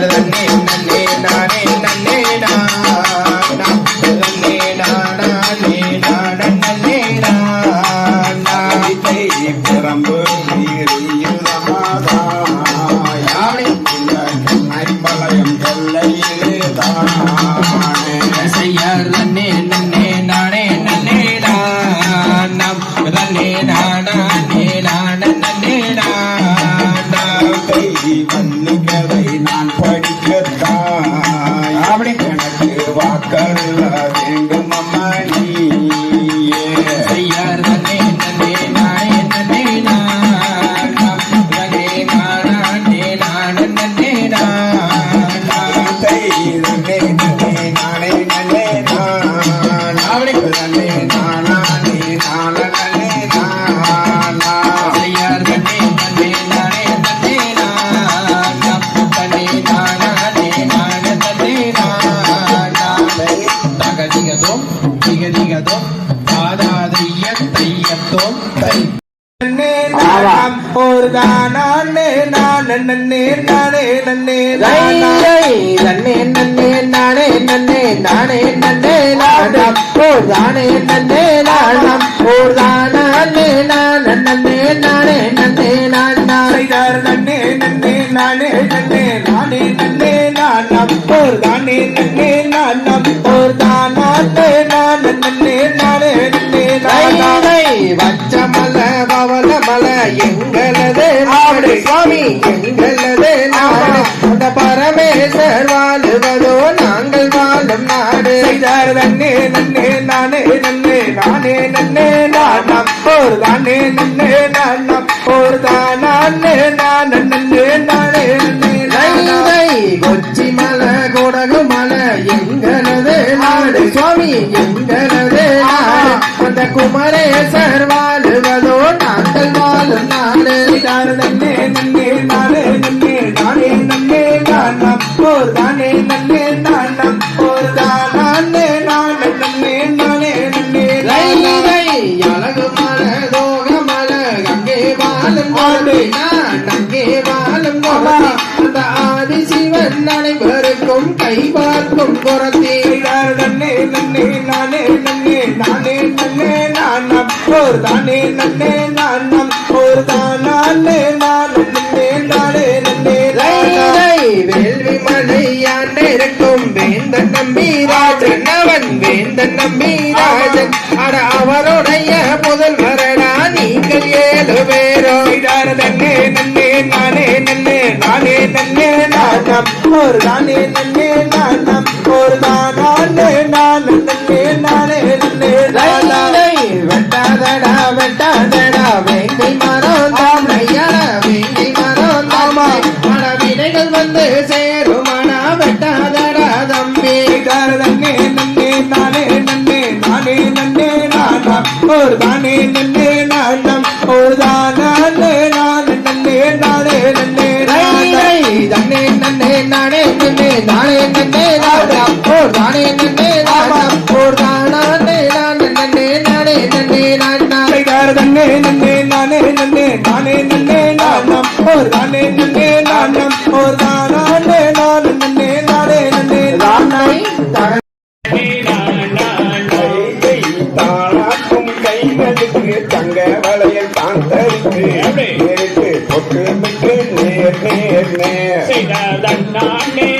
செய்யார் தன்னே நானே நான் நன்னே நானே நன்னே நன்னே நன்னே நானே நன்னே நானே நன்னே நானம் ஓர் தானே நன்னே நானம் ஓர் தானே நான் நன்னே நானே நன்னே நானா செய்தார் நன்னே நன்னே நானே நன்னே நானே நன்னே நானம் ஒரு தானே நன்னே நானம் ஒரு தானே நான் நன்னே நானே நன்னே வச்சமல பவல மல எங்களது நாடு. சுவாமி. எங்களது நாடு. அந்த பரமேசர் வாழுவதோ நாங்கள் வாழும் நாடு. செய்தார் நன்னே நன்னே நானே நன்னே நானே நன்னே நானம். ஒரு தானே நன்னே நானம். ஒரு தானே நான் நன்னே நானே நன்னே கொச்சி மலை கொடகு மலை எங்களது நாடு. சுவாமி எங்களது நாடு. அந்த குமரேசர் அங்கே வாழும் அந்த ஆதி சிவன் அனைவருக்கும் கை பார்க்கும் குரத்தி நன்னே நன்னே நானே நன்னே நானே நன்னே தானே தானே நான் நன்னே நானே நன்னே நானம். ரைதை வேள்வி மலை ஆண்டிருக்கும் வேந்தன் நம்பிராஜன். அவன் வேந்தன் நம்பிராஜன். அட அவருடைய முதல்வரடா நானே நன்னே நானம் ஒரு தானே நன்னே நானம் ஒரு தானே நான் நன்னே நானே நன்னே ரைதை வெட்டாதடா வெட்டாதடா வேங்கை மரம் தாமையட வேங்கை மரம் தாமா. பல வினைகள் வந்து சேருமடா வெட்டாதடா தம்பி. நன்னே நன்னே நானே நன்னே நானே நன்னே நானம் ஒரு தானே நன்னே நன்னே நானே நன்னே நாடா ஓர் தானே நன்னே நாடா ஓர் தானே நான் நன்னே நானே நன்னே நாடா செய்தார் நன்னே நன்னே நானே நன்னே நானே நன்னே நானம் ஒரு தானே நன்னே நானம் ஒரு தானே நான் நன்னே நானே நன்னே கைகை தாளாட்டும் கைகளுக்கு தங்க வளையல் தான் தரித்து நேருக்கு பொட்டு விட்டு நேர்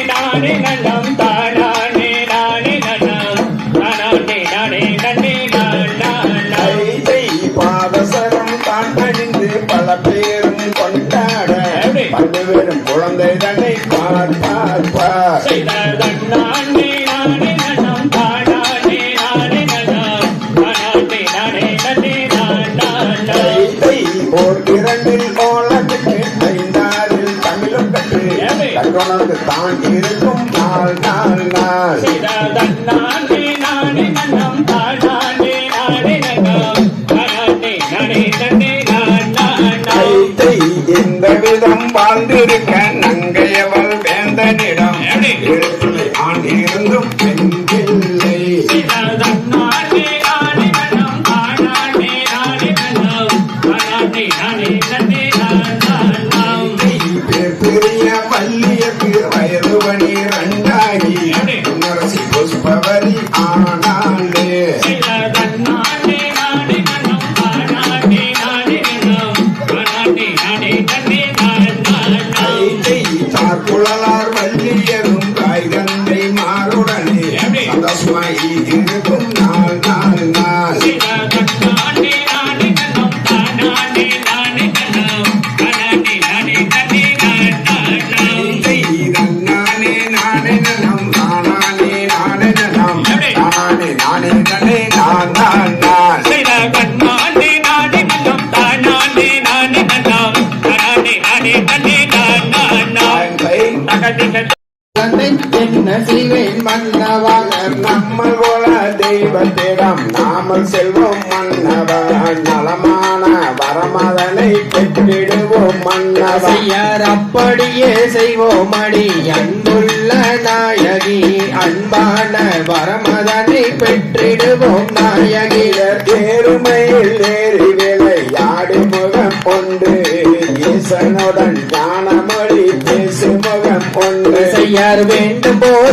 பேரும் கொண்டாட பண்டு வெறும் குழந்தை தன்னை பார்ப்பார் பார் இரண்டில் கோலத்துக்கு ஐந்தாறில் தமிழம் கற்று தங்கணக்கு தான் இருக்கும்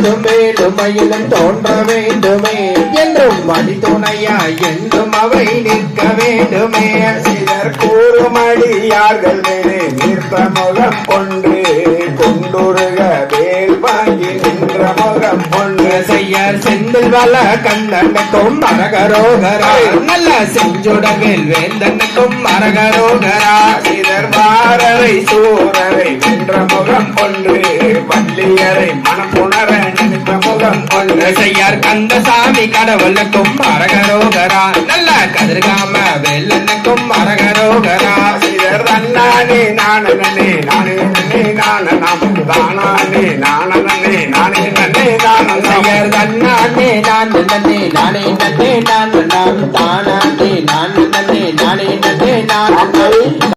மேலும் மேலும் அயிலம் தோன்ற வேண்டுமே. என்றும் வழி துணையாய் என்றும் அவை நிற்க வேண்டுமே. சிலர் கூறுமடியார்கள் மேலே நிற்ப முகம் கொண்டு வல கண்ணனுக்கும் மரகரோகரா நல்ல செஞ்சுடவில் வேந்தனுக்கும் மரகரோகரா சிதர் வாரரை சூரரை வென்ற முகம் கொண்டு பள்ளியரை மனப்புணர நினைத்த முகம் கொண்டு செய்யார் கந்த சாமி கடவுளுக்கும் மரகரோகரா நல்ல கதிர்காம வெல்லனுக்கும் மரகரோகரா சிதர் அண்ணானே நானே நானே நானே நானே நானே நானே நானே நன்னே நானே நன்னே நான் நான் தானானே நான் நன்னே நானே நன்னே நான்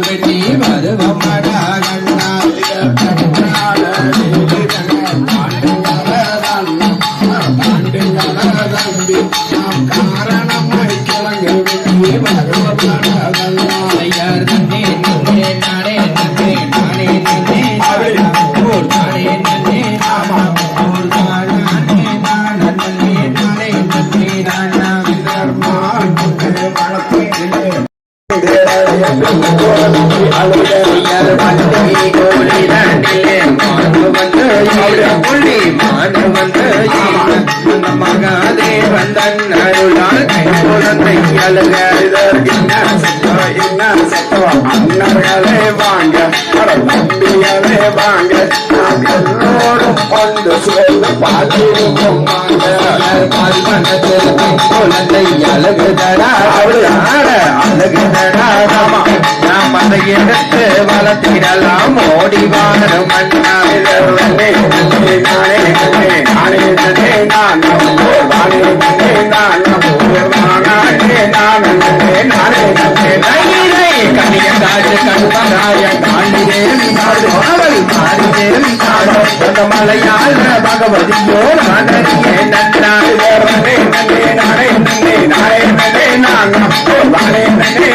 liberty. குழந்தை அழகுதடா அவளாட அழகுதடா ராமா நாம் அதை வளர்த்திடலாம். ஓடி வாழும் அண்ணா மலையாள பகவதியோ நாடறிய நன்றாக நானே நானே நானே நானே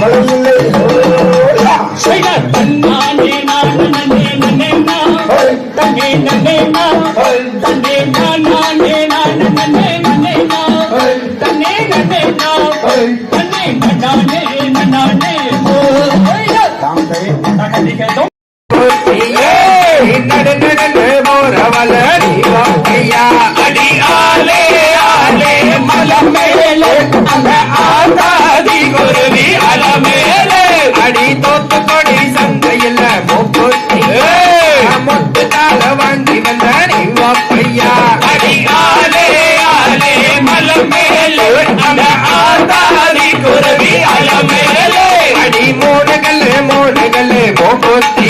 கவலை இல்லை போக்குத்தி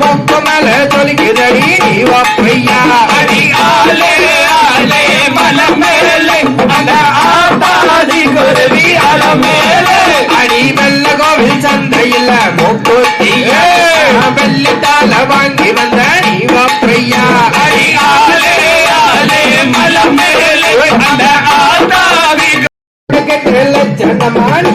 மொக்க மேல தொலிக்குதடி வாப்பையா அடி ஆலே ஆலே மலமேலே அந்த ஆத்தாதி குருவி அலமேலே அடி வெள்ள கோவில் சந்தையில் மூக்குத்தி வெள்ளித்தால வாங்கி வந்த நீ வாப்பையா அடி ஆலே ஆலே மலமேலே அந்த ஆத்தாதி கெட்ட லட்சணமா நீ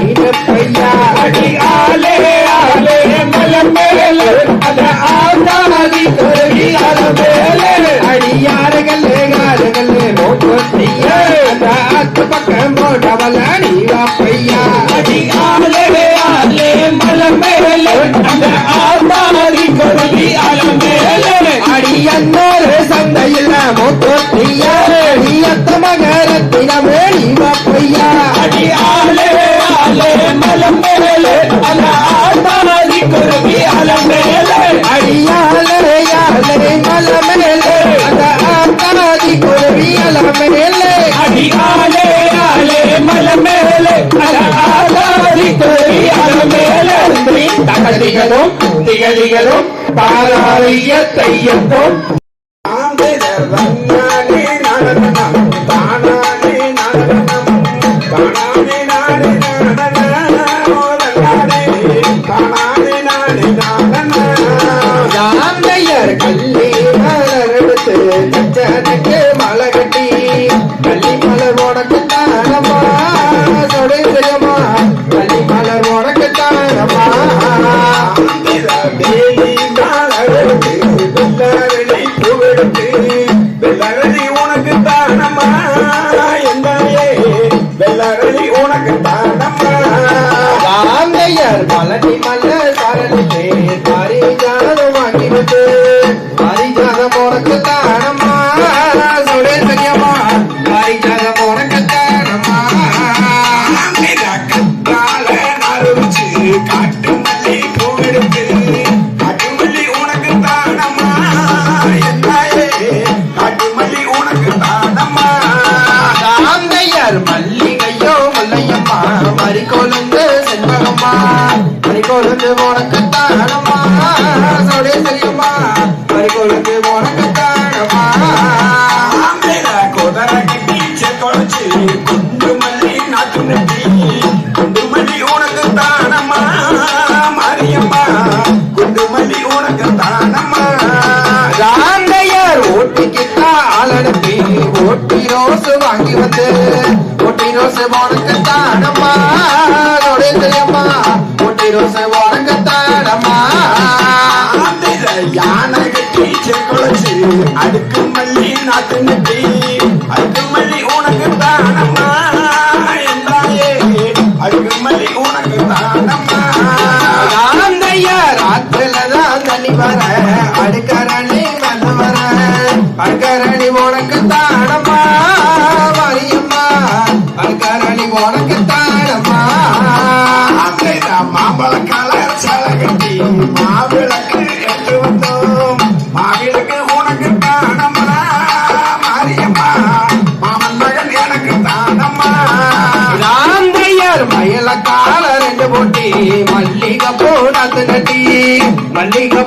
கவலன் திகதிகதும் திகதிகதும் பாராளைய தையத்தோம் ரோஸ் வாங்கி வந்து ஒட்டி ரோஸ் உனக்குத்தானம்மா நுழைந்தயம்மா ஒட்டி ரோஸ் உனக்குத்தானம்மா யானை கட்டி செக்குளச்சி அடுக்கு மல்லி நாத்து நட்டி அடுக்கு மல்லி உனக்கு தானம்மா. என்றாயே அடுக்கு மல்லி உனக்கு தானம்மா. ராந்தையா ராத்திரில தான் தனி வர.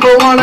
go on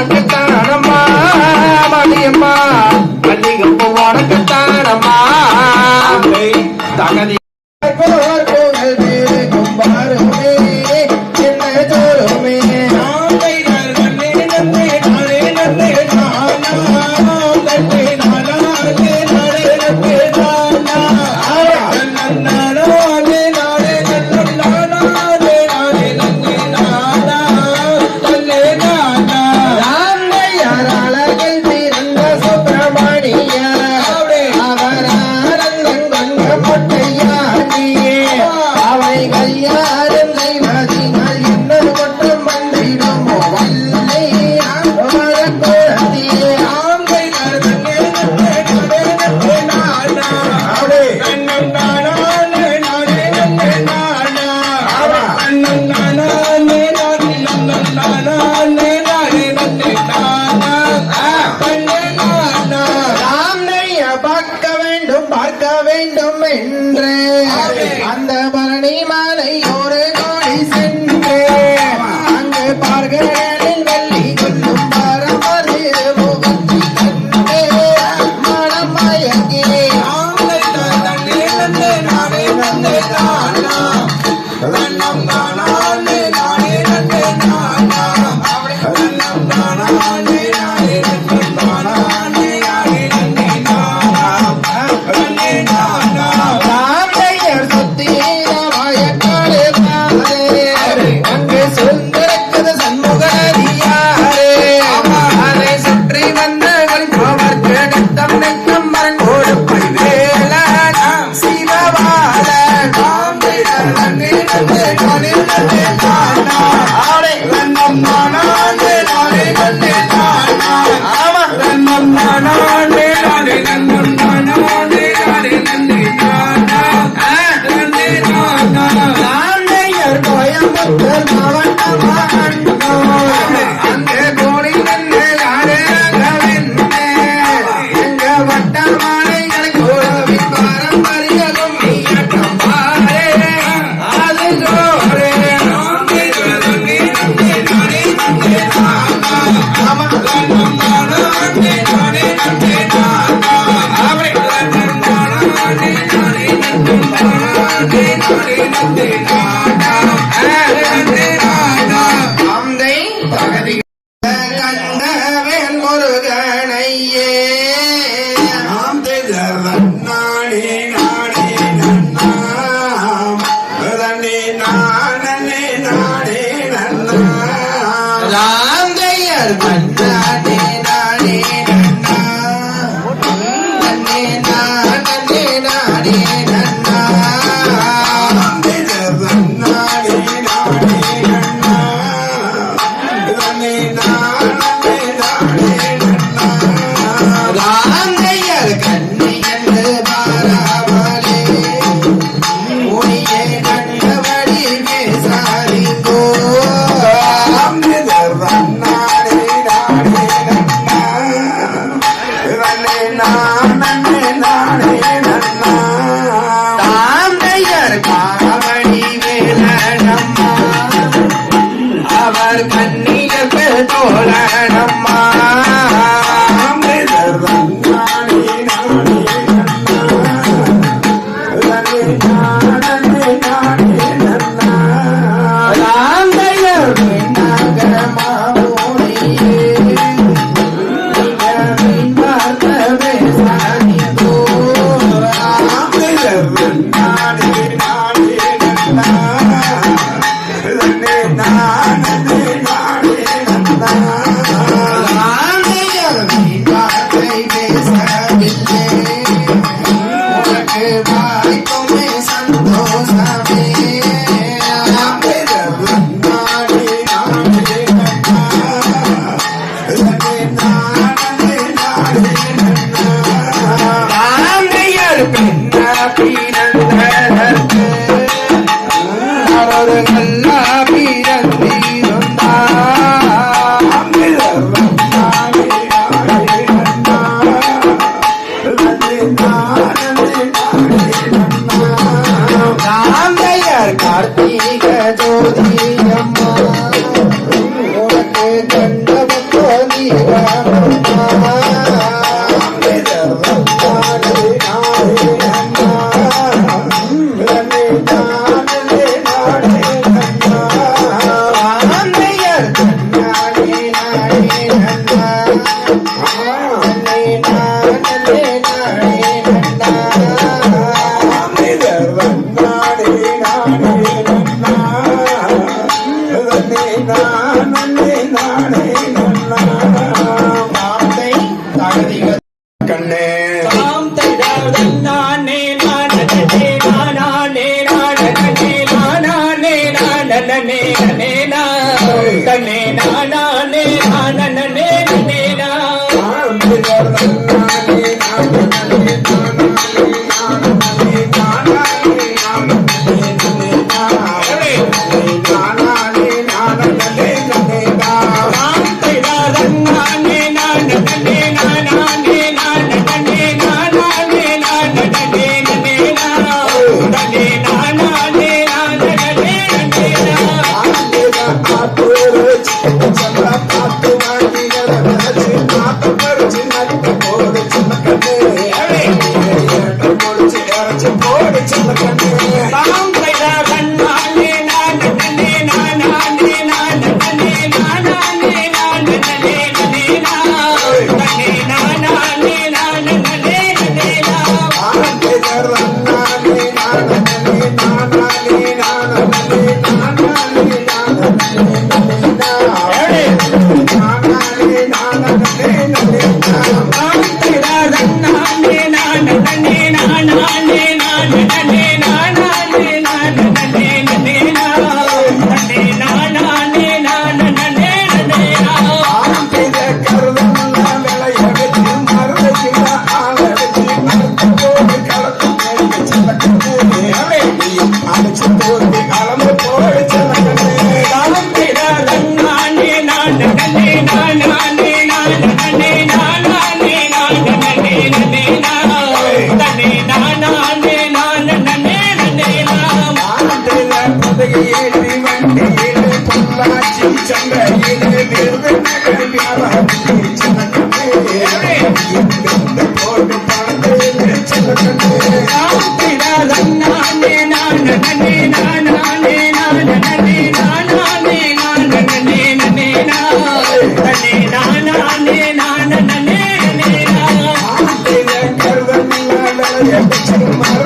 ஓடி வந்தான்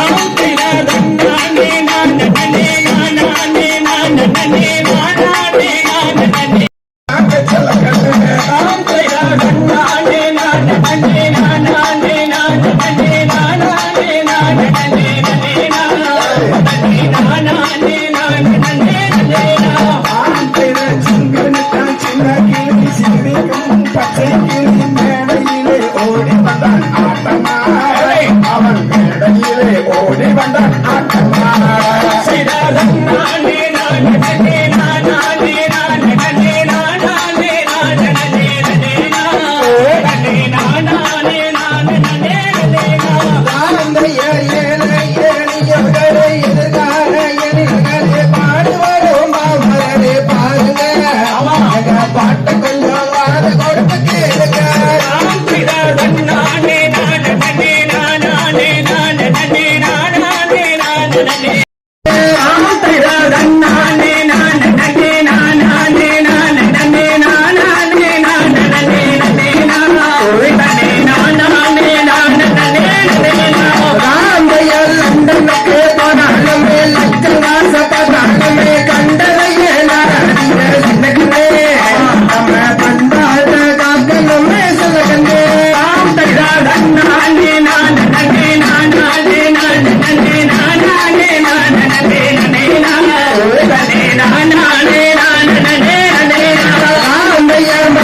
ஆட்டமா yeah.